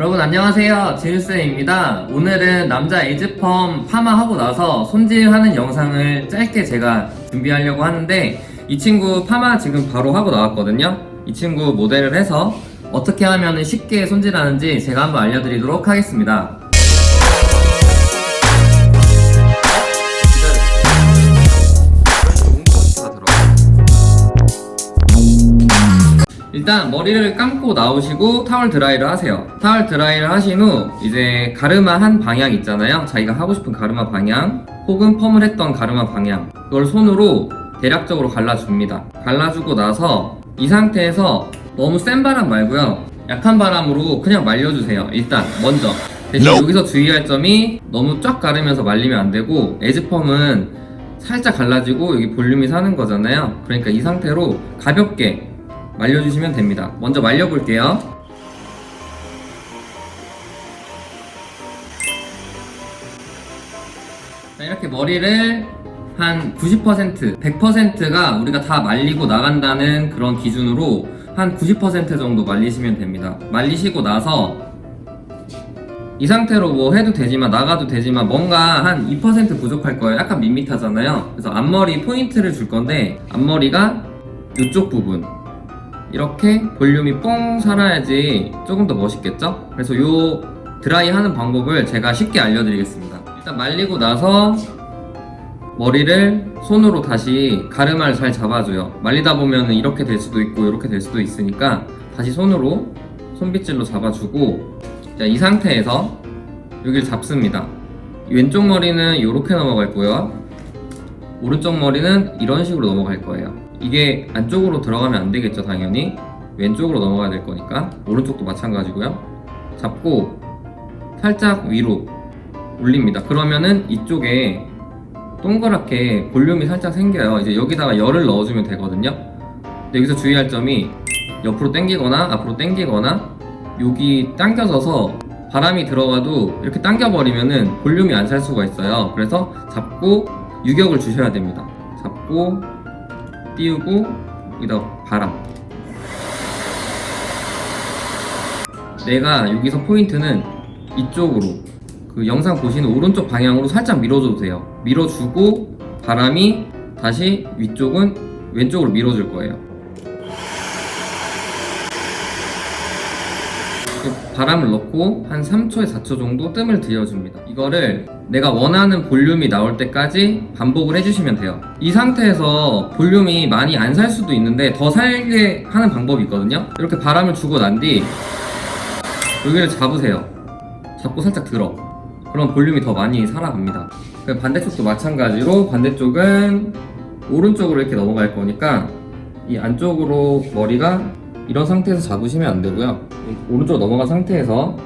여러분 안녕하세요. 진일쌤입니다. 오늘은 남자 에이즈펌 파마하고 나서 손질하는 영상을 짧게 제가 준비하려고 하는데 이 친구 파마 지금 바로 하고 나왔거든요. 이 친구 모델을 해서 어떻게 하면 쉽게 손질하는지 제가 한번 알려드리도록 하겠습니다 일단 머리를 감고 나오시고 타월 드라이를 하세요. 타월 드라이를 하신 후 이제 가르마 한 방향 있잖아요. 자기가 하고 싶은 가르마 방향 혹은 펌을 했던 가르마 방향 그걸 손으로 대략적으로 갈라줍니다. 갈라주고 나서 이 상태에서 너무 센 바람 말고요. 약한 바람으로 그냥 말려주세요. 일단 먼저. 대신 Nope. 여기서 주의할 점이 너무 쫙 가르면서 말리면 안 되고 에즈펌은 살짝 갈라지고 여기 볼륨이 사는 거잖아요. 그러니까 이 상태로 가볍게 말려주시면 됩니다. 먼저 말려볼게요. 자, 이렇게 머리를 한 90%, 100%가 우리가 다 말리고 나간다는 그런 기준으로 한 90% 정도 말리시면 됩니다. 말리시고 나서 이 상태로 뭐 해도 되지만 나가도 되지만 뭔가 한 2% 부족할 거예요. 약간 밋밋하잖아요. 그래서 앞머리 포인트를 줄 건데 앞머리가 이쪽 부분 이렇게 볼륨이 뽕 살아야지 조금 더 멋있겠죠? 그래서 요 드라이 하는 방법을 제가 쉽게 알려드리겠습니다. 일단 말리고 나서 머리를 손으로 다시 가르마를 잘 잡아줘요. 말리다 보면 이렇게 될 수도 있고 이렇게 될 수도 있으니까 다시 손으로 손빗질로 잡아주고 자, 이 상태에서 여기를 잡습니다. 이 왼쪽 머리는 이렇게 넘어갈고요. 오른쪽 머리는 이런 식으로 넘어갈 거예요. 이게 안쪽으로 들어가면 안 되겠죠, 당연히. 왼쪽으로 넘어가야 될 거니까. 오른쪽도 마찬가지고요. 잡고 살짝 위로 올립니다. 그러면은 이쪽에 동그랗게 볼륨이 살짝 생겨요. 이제 여기다가 열을 넣어주면 되거든요. 여기서 주의할 점이 옆으로 당기거나 앞으로 당기거나 여기 당겨져서 바람이 들어가도 이렇게 당겨버리면은 볼륨이 안 살 수가 있어요. 그래서 잡고 유격을 주셔야 됩니다. 잡고 띄우고 여기다 바람. 내가 여기서 포인트는 이쪽으로 그 영상 보시는 오른쪽 방향으로 살짝 밀어줘도 돼요. 밀어주고 바람이 다시 위쪽은 왼쪽으로 밀어줄 거예요. 이렇게 바람을 넣고 한 3초에 4초 정도 뜸을 들여줍니다. 이거를 내가 원하는 볼륨이 나올 때까지 반복을 해주시면 돼요. 이 상태에서 볼륨이 많이 안 살 수도 있는데 더 살게 하는 방법이 있거든요. 이렇게 바람을 주고 난 뒤 여기를 잡으세요. 잡고 살짝 들어. 그럼 볼륨이 더 많이 살아갑니다. 그 반대쪽도 마찬가지로 반대쪽은 오른쪽으로 이렇게 넘어갈 거니까 이 안쪽으로 머리가 이런 상태에서 잡으시면 안 되고요. 오른쪽 넘어간 상태에서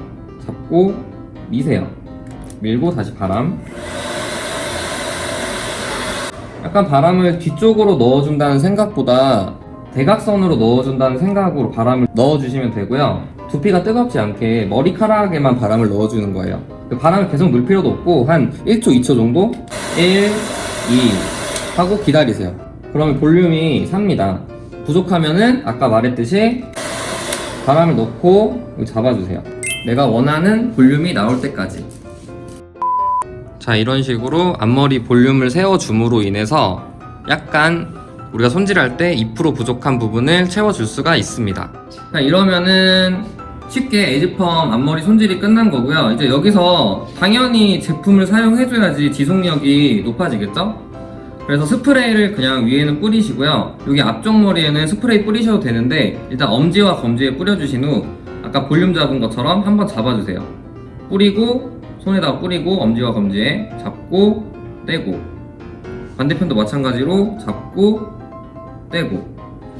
잡고 미세요. 밀고 다시 바람. 약간 바람을 뒤쪽으로 넣어준다는 생각보다 대각선으로 넣어준다는 생각으로 바람을 넣어주시면 되고요. 두피가 뜨겁지 않게 머리카락에만 바람을 넣어주는 거예요. 그 바람을 계속 넣을 필요도 없고 한 1초, 2초 정도 1, 2 하고 기다리세요. 그러면 볼륨이 삽니다. 부족하면은 아까 말했듯이 바람을 넣고 잡아주세요. 내가 원하는 볼륨이 나올 때까지. 자, 이런 식으로 앞머리 볼륨을 세워줌으로 인해서 약간 우리가 손질할 때 2% 부족한 부분을 채워줄 수가 있습니다. 자, 이러면은 쉽게 에이즈펌 앞머리 손질이 끝난 거고요. 이제 여기서 당연히 제품을 사용해줘야지 지속력이 높아지겠죠? 그래서 스프레이를 그냥 위에는 뿌리시고요. 여기 앞쪽 머리에는 스프레이 뿌리셔도 되는데 일단 엄지와 검지에 뿌려주신 후 아까 볼륨 잡은 것처럼 한번 잡아주세요. 뿌리고 손에다가 뿌리고 엄지와 검지에 잡고 떼고 반대편도 마찬가지로 잡고 떼고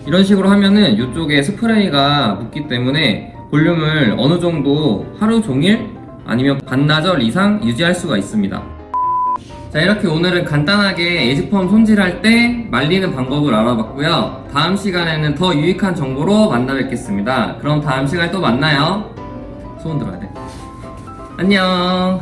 이런 식으로 하면은 이쪽에 스프레이가 묻기 때문에 볼륨을 어느 정도 하루 종일 아니면 반나절 이상 유지할 수가 있습니다. 자 이렇게 오늘은 간단하게 에이즈펌 손질할 때 말리는 방법을 알아봤고요. 다음 시간에는 더 유익한 정보로 만나 뵙겠습니다. 그럼 다음 시간에 또 만나요. 소원 들어야 돼. 안녕.